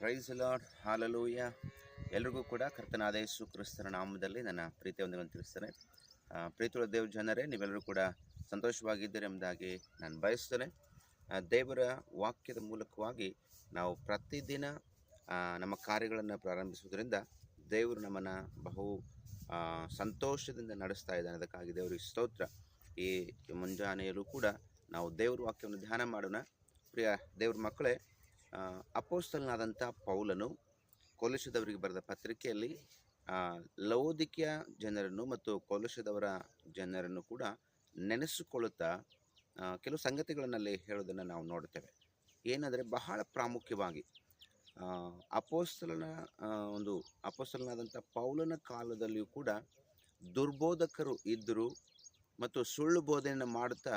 Price lord hallelujah ಎಲ್ರಿಗೂ ಕೂಡ ಕರ್ತನಾದ ಯೇಸು ಕ್ರಿಸ್ತನ ನಾಮದಲ್ಲಿ ನನ್ನ ಪ್ರೀತಿಯ ವಂದನೆಗಳನ್ನು ತಿಳಿಸ್ತೇನೆ. ಪ್ರೀತಿಯುಳ್ಳ ದೇವ ಜನರೇ, ನೀವೆಲ್ಲರೂ ಕೂಡ ಸಂತೋಷವಾಗಿದ್ದೀರಿ ಎಂಬುದಾಗಿ ನಾನು ಬಯಸ್ತೇನೆ. ದೇವರ ವಾಕ್ಯದ ಮೂಲಕವಾಗಿ ನಾವು ಪ್ರತಿದಿನ ನಮ್ಮ ಕಾರ್ಯಗಳನ್ನು ಪ್ರಾರಂಭಿಸುವುದರಿಂದ ದೇವರು ನಮ್ಮನ್ನು ಬಹು ಸಂತೋಷದಿಂದ ನಡೆಸ್ತಾ ಇದ್ದಾನೆ. ಅದಕ್ಕಾಗಿ ದೇವರಿಗೆ ಸ್ತೋತ್ರ. ಈ ಮುಂಜಾನೆಯಲ್ಲೂ ಕೂಡ ನಾವು ದೇವರ ವಾಕ್ಯವನ್ನು ಧ್ಯಾನ ಮಾಡೋಣ. ಪ್ರಿಯ ದೇವ್ರ ಮಕ್ಕಳೇ ಅಪೋಸ್ತಲನಾದಂಥ ಪೌಲನು ಕೊಲಿಸದವರಿಗೆ ಬರೆದ ಪತ್ರಿಕೆಯಲ್ಲಿ ಲೌದಿಕ್ಯ ಜನರನ್ನು ಮತ್ತು ಕೊಲಿಸದವರ ಜನರನ್ನು ಕೂಡ ನೆನೆಸಿಕೊಳ್ಳುತ್ತಾ ಕೆಲವು ಸಂಗತಿಗಳನ್ನಲ್ಲಿ ಹೇಳೋದನ್ನು ನಾವು ನೋಡ್ತೇವೆ ಏನಂದರೆ ಬಹಳ ಪ್ರಾಮುಖ್ಯವಾಗಿ ಅಪೋಸ್ತಲನ ಒಂದು ಅಪೋಸ್ತಲನಾದಂಥ ಪೌಲನ ಕಾಲದಲ್ಲಿಯೂ ಕೂಡ ದುರ್ಬೋಧಕರು ಇದ್ದರು ಮತ್ತು ಸುಳ್ಳು ಬೋಧನೆಯನ್ನು ಮಾಡುತ್ತಾ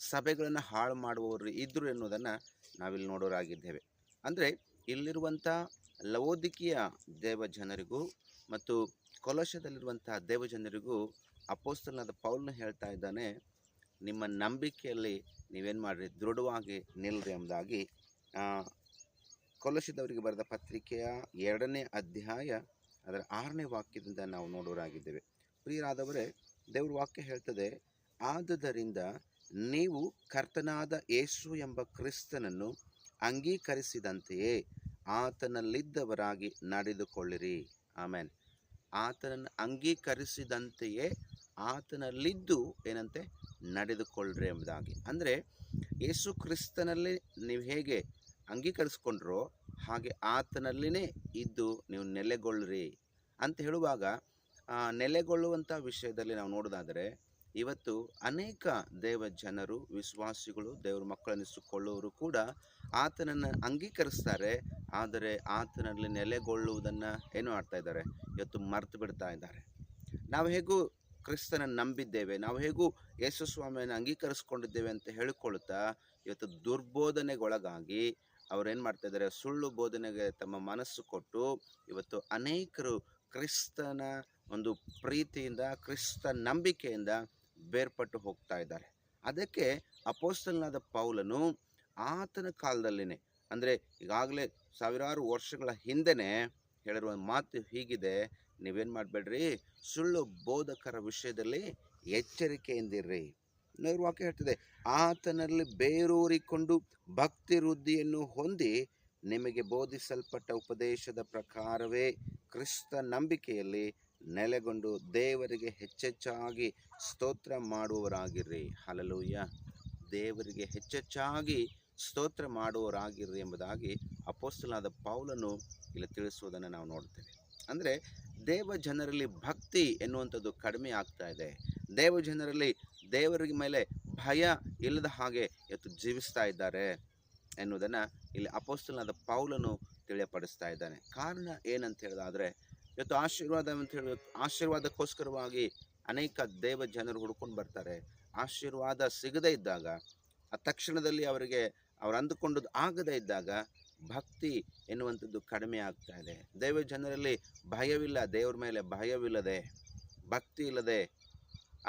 ಸಭೆಗಳನ್ನು ಹಾಳು ಮಾಡುವವರು ಇದ್ದರು ಎನ್ನುವುದನ್ನು ನಾವಿಲ್ಲಿ ನೋಡೋರಾಗಿದ್ದೇವೆ. ಅಂದರೆ ಇಲ್ಲಿರುವಂಥ ಲವೋದಿಕೀಯ ದೇವ ಜನರಿಗೂ ಮತ್ತು ಕೊಲಶದಲ್ಲಿರುವಂಥ ದೇವಜನರಿಗೂ ಅಪೋಸ್ತಲನಾದ ಪೌಲ್ನ ಹೇಳ್ತಾ ಇದ್ದಾನೆ, ನಿಮ್ಮ ನಂಬಿಕೆಯಲ್ಲಿ ನೀವೇನು ಮಾಡಿರಿ? ದೃಢವಾಗಿ ನಿಲ್ಲರಿ ಎಂಬುದಾಗಿ. ಕೊಲಶದವರಿಗೆ ಬರೆದ ಪತ್ರಿಕೆಯ ಎರಡನೇ ಅಧ್ಯಾಯ ಅದರ ಆರನೇ ವಾಕ್ಯದಿಂದ ನಾವು ನೋಡೋರಾಗಿದ್ದೇವೆ ಪ್ರಿಯರಾದವರೇ, ದೇವ್ರ ವಾಕ್ಯ ಹೇಳ್ತದೆ, ಆದುದರಿಂದ ನೀವು ಕರ್ತನಾದ ಯೇಸು ಎಂಬ ಕ್ರಿಸ್ತನನ್ನು ಅಂಗೀಕರಿಸಿದಂತೆಯೇ ಆತನಲ್ಲಿದ್ದವರಾಗಿ ನಡೆದುಕೊಳ್ಳಿರಿ. ಆಮೇನ್. ಆತನನ್ನು ಅಂಗೀಕರಿಸಿದಂತೆಯೇ ಆತನಲ್ಲಿದ್ದು ಏನಂತೆ? ನಡೆದುಕೊಳ್ಳ್ರಿ ಎಂಬುದಾಗಿ. ಅಂದರೆ ಯೇಸು ಕ್ರಿಸ್ತನಲ್ಲಿ ನೀವು ಹೇಗೆ ಅಂಗೀಕರಿಸ್ಕೊಂಡ್ರೋ ಹಾಗೆ ಆತನಲ್ಲಿನೇ ಇದ್ದು ನೀವು ನೆಲೆಗೊಳ್ಳ್ರಿ ಅಂತ ಹೇಳುವಾಗ ನೆಲೆಗೊಳ್ಳುವಂಥ ವಿಷಯದಲ್ಲಿ ನಾವು ನೋಡೋದಾದರೆ ಇವತ್ತು ಅನೇಕ ದೇವ ಜನರು, ವಿಶ್ವಾಸಿಗಳು, ದೇವರ ಮಕ್ಕಳನ್ನಿಸಿಕೊಳ್ಳುವರು ಕೂಡ ಆತನನ್ನು ಅಂಗೀಕರಿಸ್ತಾರೆ. ಆದರೆ ಆತನಲ್ಲಿ ನೆಲೆಗೊಳ್ಳುವುದನ್ನು ಏನು ಮಾಡ್ತಾ ಇದ್ದಾರೆ? ಇವತ್ತು ಮರೆತು ಬಿಡ್ತಾ ಇದ್ದಾರೆ. ನಾವು ಹೇಗೂ ಕ್ರಿಸ್ತನ ನಂಬಿದ್ದೇವೆ, ನಾವು ಹೇಗೂ ಯೇಸು ಸ್ವಾಮಿಯನ್ನು ಅಂಗೀಕರಿಸ್ಕೊಂಡಿದ್ದೇವೆ ಅಂತ ಹೇಳಿಕೊಳ್ಳುತ್ತಾ, ಇವತ್ತು ದುರ್ಬೋಧನೆಗೊಳಗಾಗಿ ಅವ್ರೇನು ಮಾಡ್ತಾ ಇದ್ದಾರೆ? ಸುಳ್ಳು ಬೋಧನೆಗೆ ತಮ್ಮ ಮನಸ್ಸು ಕೊಟ್ಟು ಇವತ್ತು ಅನೇಕರು ಕ್ರಿಸ್ತನ ಒಂದು ಪ್ರೀತಿಯಿಂದ, ಕ್ರಿಸ್ತ ನಂಬಿಕೆಯಿಂದ ಬೇರ್ಪಟ್ಟು ಹೋಗ್ತಾ ಇದ್ದಾರೆ. ಅದಕ್ಕೆ ಅಪೋಸ್ತಲ್ನಾದ ಪೌಲನು ಆತನ ಕಾಲದಲ್ಲಿನೇ, ಅಂದರೆ ಈಗಾಗಲೇ ಸಾವಿರಾರು ವರ್ಷಗಳ ಹಿಂದೆನೇ ಹೇಳಿರುವ ಮಾತು ಹೀಗಿದೆ. ನೀವೇನು ಮಾಡಬೇಡ್ರಿ? ಸುಳ್ಳು ಬೋಧಕರ ವಿಷಯದಲ್ಲಿ ಎಚ್ಚರಿಕೆಯಿಂದಿರ್ರಿ ಇನ್ನೊಂದು ವಾಕ್ಯ ಹೇಳ್ತದೆ, ಆತನಲ್ಲಿ ಬೇರೂರಿಕೊಂಡು ಭಕ್ತಿ ವೃದ್ಧಿಯನ್ನು ಹೊಂದಿ ನಿಮಗೆ ಬೋಧಿಸಲ್ಪಟ್ಟ ಉಪದೇಶದ ಪ್ರಕಾರವೇ ಕ್ರಿಸ್ತ ನಂಬಿಕೆಯಲ್ಲಿ ನೆಲೆಗೊಂಡು ದೇವರಿಗೆ ಹೆಚ್ಚೆಚ್ಚಾಗಿ ಸ್ತೋತ್ರ ಮಾಡುವವರಾಗಿರ್ರಿ. ಹಲಲೂಯ್ಯ ದೇವರಿಗೆ ಹೆಚ್ಚೆಚ್ಚಾಗಿ ಸ್ತೋತ್ರ ಮಾಡುವವರಾಗಿರ್ರಿ ಎಂಬುದಾಗಿ ಅಪೋಸ್ತಲಾದ ಪೌಲನು ಇಲ್ಲಿ ತಿಳಿಸುವುದನ್ನು ನಾವು ನೋಡ್ತೇವೆ ಅಂದರೆ ದೇವ ಜನರಲ್ಲಿ ಭಕ್ತಿ ಎನ್ನುವಂಥದ್ದು ಕಡಿಮೆ ಆಗ್ತಾ ಇದೆ. ದೇವ ಜನರಲ್ಲಿ ದೇವರಿಗೆ ಮೇಲೆ ಭಯ ಇಲ್ಲದ ಹಾಗೆ ಇವತ್ತು ಜೀವಿಸ್ತಾ ಇದ್ದಾರೆ ಎನ್ನುವುದನ್ನು ಇಲ್ಲಿ ಅಪೋಸ್ತಲಾದ ಪೌಲನು ತಿಳಿಯಪಡಿಸ್ತಾ ಇದ್ದಾನೆ. ಕಾರಣ ಏನಂತ ಹೇಳಿದಾದರೆ ಇವತ್ತು ಆಶೀರ್ವಾದ ಅಂತ ಹೇಳಿ, ಆಶೀರ್ವಾದಕ್ಕೋಸ್ಕರವಾಗಿ ಅನೇಕ ದೇವ ಜನರು ಹುಡ್ಕೊಂಡು ಬರ್ತಾರೆ. ಆಶೀರ್ವಾದ ಸಿಗದೇ ಇದ್ದಾಗ, ಆ ತಕ್ಷಣದಲ್ಲಿ ಅವರಿಗೆ ಅವ್ರು ಅಂದುಕೊಂಡದ್ದು ಆಗದೇ ಇದ್ದಾಗ ಭಕ್ತಿ ಎನ್ನುವಂಥದ್ದು ಕಡಿಮೆ ಆಗ್ತಾ ಇದೆ. ದೇವ ಜನರಲ್ಲಿ ಭಯವಿಲ್ಲ, ದೇವ್ರ ಮೇಲೆ ಭಯವಿಲ್ಲದೆ, ಭಕ್ತಿ ಇಲ್ಲದೆ,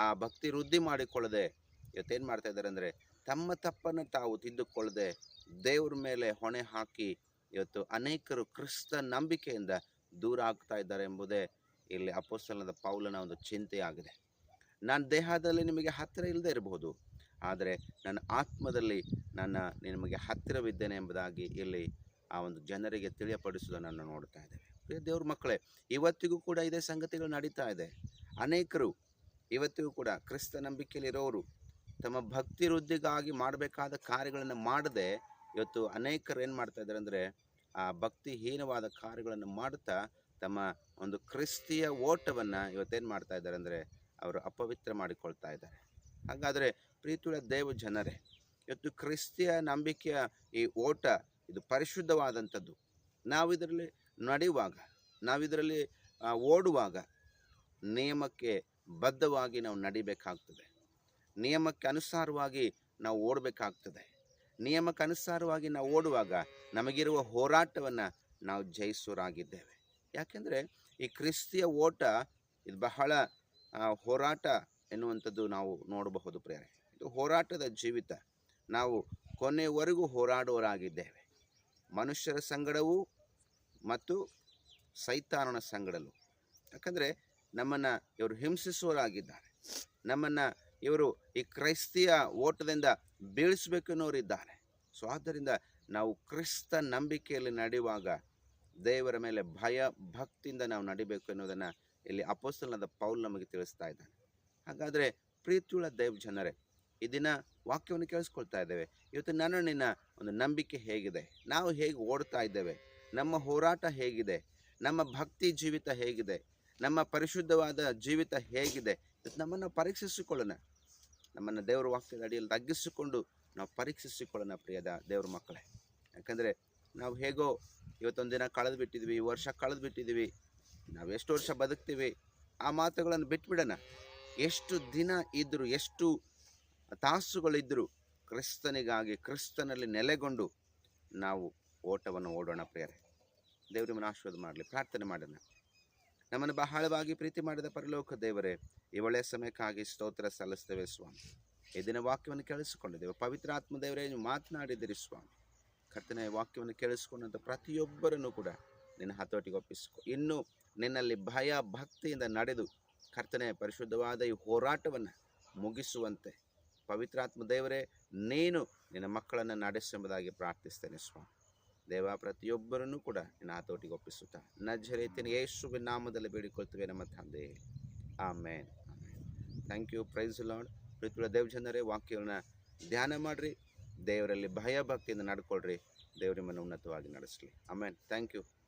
ಆ ಭಕ್ತಿ ವೃದ್ಧಿ ಮಾಡಿಕೊಳ್ಳದೆ ಇವತ್ತೇನು ಮಾಡ್ತಾ ಇದ್ದಾರೆ ಅಂದರೆ ತಮ್ಮ ತಪ್ಪನ್ನು ತಾವು ತಿದ್ದುಕೊಳ್ಳದೆ ದೇವ್ರ ಮೇಲೆ ಹೊಣೆ ಹಾಕಿ ಇವತ್ತು ಅನೇಕರು ಕ್ರಿಸ್ತ ನಂಬಿಕೆಯಿಂದ ದೂರ ಆಗ್ತಾ ಇದ್ದಾರೆ ಎಂಬುದೇ ಇಲ್ಲಿ ಅಪೋಸ್ತಲದ ಪೌಲನ ಒಂದು ಚಿಂತೆಯಾಗಿದೆ. ನನ್ನ ದೇಹದಲ್ಲಿ ನಿಮಗೆ ಹತ್ತಿರ ಇಲ್ಲದೆ ಇರಬಹುದು, ಆದರೆ ನನ್ನ ಆತ್ಮದಲ್ಲಿ ನನ್ನ ನಿಮಗೆ ಹತ್ತಿರವಿದ್ದೇನೆ ಎಂಬುದಾಗಿ ಇಲ್ಲಿ ಆ ಒಂದು ಜನರಿಗೆ ತಿಳಿಯಪಡಿಸುವುದನ್ನು ನಾನು ನೋಡ್ತಾ ಇದ್ದೇವೆ. ದೇವ್ರ ಮಕ್ಕಳೇ, ಇವತ್ತಿಗೂ ಕೂಡ ಇದೇ ಸಂಗತಿಗಳು ನಡೀತಾ ಇದೆ. ಅನೇಕರು ಇವತ್ತಿಗೂ ಕೂಡ ಕ್ರಿಸ್ತ ನಂಬಿಕೆಯಲ್ಲಿರೋರು ತಮ್ಮ ಭಕ್ತಿ ವೃದ್ಧಿಗಾಗಿ ಮಾಡಬೇಕಾದ ಕಾರ್ಯಗಳನ್ನು ಮಾಡದೆ ಇವತ್ತು ಅನೇಕರು ಏನು ಮಾಡ್ತಾ ಇದ್ದಾರೆ ಅಂದರೆ ಆ ಭಕ್ತಿಹೀನವಾದ ಕಾರ್ಯಗಳನ್ನು ಮಾಡುತ್ತಾ ತಮ್ಮ ಒಂದು ಕ್ರಿಸ್ತಿಯ ಓಟವನ್ನು ಇವತ್ತೇನು ಮಾಡ್ತಾ ಇದ್ದಾರೆ ಅಂದರೆ ಅವರು ಅಪವಿತ್ರ ಮಾಡಿಕೊಳ್ತಾ ಇದ್ದಾರೆ. ಹಾಗಾದರೆ ಪ್ರೀತಿಯುಳ್ಳ ದೇವ ಜನರೇ, ಇವತ್ತು ಕ್ರಿಸ್ತಿಯ ನಂಬಿಕೆಯ ಈ ಓಟ ಇದು ಪರಿಶುದ್ಧವಾದಂಥದ್ದು. ನಾವು ಇದರಲ್ಲಿ ನಡೆಯುವಾಗ, ನಾವಿದರಲ್ಲಿ ಓಡುವಾಗ ನಿಯಮಕ್ಕೆ ಬದ್ಧವಾಗಿ ನಾವು ನಡಿಬೇಕಾಗ್ತದೆ. ನಿಯಮಕ್ಕೆ ಅನುಸಾರವಾಗಿ ನಾವು ಓಡಬೇಕಾಗ್ತದೆ. ನಿಯಮಕ್ಕೆ ಅನುಸಾರವಾಗಿ ನಾವು ಓಡುವಾಗ ನಮಗಿರುವ ಹೋರಾಟವನ್ನು ನಾವು ಜಯಿಸೋರಾಗಿದ್ದೇವೆ ಯಾಕೆಂದರೆ ಈ ಕ್ರಿಸ್ತಿಯ ಓಟ ಇದು ಬಹಳ ಹೋರಾಟ ಎನ್ನುವಂಥದ್ದು ನಾವು ನೋಡಬಹುದು ಪ್ರೇರೆ ಇದು ಹೋರಾಟದ ಜೀವಿತ. ನಾವು ಕೊನೆಯವರೆಗೂ ಹೋರಾಡುವರಾಗಿದ್ದೇವೆ ಮನುಷ್ಯರ ಸಂಗಡವೂ ಮತ್ತು ಸೈತಾನನ ಸಂಗಡಲು. ಯಾಕಂದರೆ ನಮ್ಮನ್ನು ಇವರು ಹಿಂಸಿಸುವರಾಗಿದ್ದಾರೆ ನಮ್ಮನ್ನು ಇವರು ಈ ಕ್ರೈಸ್ತಿಯ ಓಟದಿಂದ ಬೀಳಿಸಬೇಕು ಅನ್ನೋರಿದ್ದಾರೆ ಸೊ, ಆದ್ದರಿಂದ ನಾವು ಕ್ರಿಸ್ತ ನಂಬಿಕೆಯಲ್ಲಿ ನಡೆಯುವಾಗ ದೇವರ ಮೇಲೆ ಭಯ, ಭಕ್ತಿಯಿಂದ ನಾವು ನಡಿಬೇಕು ಎನ್ನುವುದನ್ನು ಇಲ್ಲಿ ಅಪೋಸ್ತಲನಾದ ಪೌಲ್ ನಮಗೆ ತಿಳಿಸ್ತಾ ಇದ್ದಾನೆ. ಹಾಗಾದರೆ ಪ್ರೀತಿಯುಳ್ಳ ದೇವ್ ಜನರೇ, ಈ ವಾಕ್ಯವನ್ನು ಕೇಳಿಸ್ಕೊಳ್ತಾ ಇದ್ದೇವೆ. ಇವತ್ತು ನನ್ನ ನಿನ್ನ ಒಂದು ನಂಬಿಕೆ ಹೇಗಿದೆ? ನಾವು ಹೇಗೆ ಓಡ್ತಾ ಇದ್ದೇವೆ? ನಮ್ಮ ಹೋರಾಟ ಹೇಗಿದೆ? ನಮ್ಮ ಭಕ್ತಿ ಜೀವಿತ ಹೇಗಿದೆ? ನಮ್ಮ ಪರಿಶುದ್ಧವಾದ ಜೀವಿತ ಹೇಗಿದೆ? ನಮ್ಮನ್ನು ಪರೀಕ್ಷಿಸಿಕೊಳ್ಳೋಣ. ನಮ್ಮನ್ನು ದೇವರ ವಾಕ್ಯದ ಅಡಿಯಲ್ಲಿ ತಗ್ಗಿಸಿಕೊಂಡು ನಾವು ಪರೀಕ್ಷಿಸಿಕೊಳ್ಳೋಣ ಪ್ರಿಯದ ದೇವ್ರ ಮಕ್ಕಳೇ. ಯಾಕಂದರೆ ನಾವು ಹೇಗೋ ಇವತ್ತೊಂದು ದಿನ ಕಳೆದು ಬಿಟ್ಟಿದ್ವಿ ವರ್ಷ ಕಳೆದು ಬಿಟ್ಟಿದ್ದೀವಿ ನಾವು ಎಷ್ಟು ವರ್ಷ ಬದುಕ್ತೀವಿ, ಆ ಮಾತುಗಳನ್ನು ಬಿಟ್ಬಿಡೋಣ. ಎಷ್ಟು ದಿನ ಇದ್ದರು ಎಷ್ಟು ತಾಸುಗಳಿದ್ದರು ಕ್ರಿಸ್ತನಿಗಾಗಿ, ಕ್ರಿಸ್ತನಲ್ಲಿ ನೆಲೆಗೊಂಡು ನಾವು ಓಟವನ್ನು ಓಡೋಣ ಪ್ರಿಯರೇ. ದೇವರು ನಿಮ್ಮನ್ನು ಆಶೀರ್ವಾದ ಮಾಡಲಿ, ಪ್ರಾರ್ಥನೆ ಮಾಡೋಣ. ನಮ್ಮನ್ನು ಬಹಳವಾಗಿ ಪ್ರೀತಿ ಮಾಡಿದ ಪರಲೋಕ ದೇವರೇ, ಈ ಒಳ್ಳೆಯ ಸಮಯಕ್ಕಾಗಿ ಸ್ತೋತ್ರ ಸಲ್ಲಿಸ್ತೇವೆ ಸ್ವಾಮಿ. ಈ ದಿನ ವಾಕ್ಯವನ್ನು ಕೇಳಿಸಿಕೊಂಡಿದ್ದೇವೆ ಪವಿತ್ರ ಆತ್ಮ ದೇವರೇ ನೀವು ಮಾತನಾಡಿದಿರಿ ಸ್ವಾಮಿ. ಕರ್ತನ ವಾಕ್ಯವನ್ನು ಕೇಳಿಸಿಕೊಂಡಂಥ ಪ್ರತಿಯೊಬ್ಬರನ್ನು ಕೂಡ ನಿನ್ನ ಹತೋಟಿಗೆ ಒಪ್ಪಿಸಿಕೊ. ಇನ್ನು ನಿನ್ನಲ್ಲಿ ಭಯ, ಭಕ್ತಿಯಿಂದ ನಡೆದು ಕರ್ತನೆ, ಪರಿಶುದ್ಧವಾದ ಈ ಹೋರಾಟವನ್ನು ಮುಗಿಸುವಂತೆ ಪವಿತ್ರಾತ್ಮ ದೇವರೇ ನೀನು ನಿನ್ನ ಮಕ್ಕಳನ್ನು ನಡೆಸೆಂಬುದಾಗಿ ಪ್ರಾರ್ಥಿಸ್ತೇನೆ ಸ್ವಾಮಿ. ದೇವ ಪ್ರತಿಯೊಬ್ಬರನ್ನು ಕೂಡ ನಿನ್ನ ಆತೋಟಿಗೆ ಒಪ್ಪಿಸುತ್ತಾ, ನಜರೇತಿನ ಯೇಸುವಿನ ನಾಮದಲ್ಲಿ ಬೇಡಿಕೊಳ್ತೇವೆ ನಮ್ಮ ತಂದೆ. Amen. Thank you praise lord Dev ದೇವಜನರೇ ವಾಕ್ಯಗಳನ್ನ ಧ್ಯಾನ ಮಾಡಿರಿ. ದೇವರಲ್ಲಿ ಭಯ ಭಕ್ತಿಯಿಂದ ನಡ್ಕೊಳ್ರಿ. ದೇವರು ನಿಮ್ಮನ್ನು ಉನ್ನತವಾಗಿ ನಡೆಸಲಿ. ಆಮೇನ್. Thank you